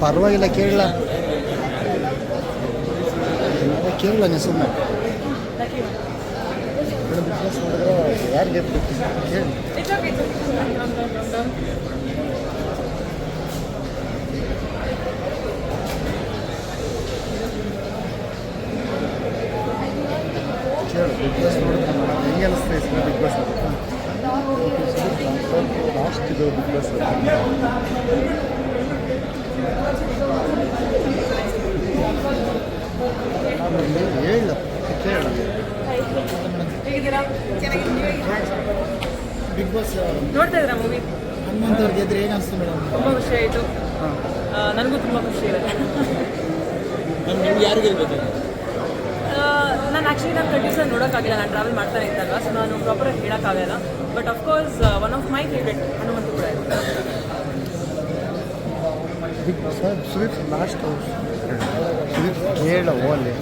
ಪರವಾಗಿಲ್ಲ ಕೇಳಲ್ಲ ಕೇಳಲ್ಲ ನೀ ಸುಮ್ಮನೆ ಬಿಸ್ನೆಸ್ ಮಾಡಿದ್ರೆ ಯಾರು ಗೆದ್ದು ಹೇಳಿ It's okay. It's okay. Done, done, done, done, done. ಕೇಳು ಬಿಗ್ ಬಾಸ್ ಅನಿಸ್ತಾ ಇದೆ ಬಿಗ್ ಬಾಸ್ ಲಾಸ್ಟ್ ಇದು ಬಿಗ್ ಬಾಸ್ ಬಿಗ್ ಬಾಸ್ ನೋಡ್ತಾ ಇದ್ದೀರಾ ಮೂವಿ ಹನುಮಂತ್ ಅವ್ರಿಗೆ ಗೆದ್ರೆ ಏನು ಅನಿಸ್ತು ಮೇಡಮ್? ತುಂಬ ಖುಷಿ ಆಯಿತು. ನನಗೂ ತುಂಬ ಖುಷಿ ಇದೆ. ನಿಮ್ಗೆ ಯಾರು ಗೆಲ್ಬೇಕು ನಾನು ಆ್ಯಕ್ಚುಲಿ ನಾನು ಕಂಟಿನ್ಯೂಸ್ ನೋಡೋಕ್ಕಾಗಿಲ್ಲ. ನಾನು ಟ್ರಾವೆಲ್ ಮಾಡ್ತಾನೆ ಇದ್ದಾಗ ಸೊ ನಾನು ಪ್ರಾಪರ್ ಪ್ರಾಪರಾಗಿ ಹೇಳೋಕ್ಕಾಗಲ್ಲ. But of course one of my favourite Hanumanthu ಕೂಡ ಇದೆ big sir swift last swift ಕೇಳ ಓಲಿ.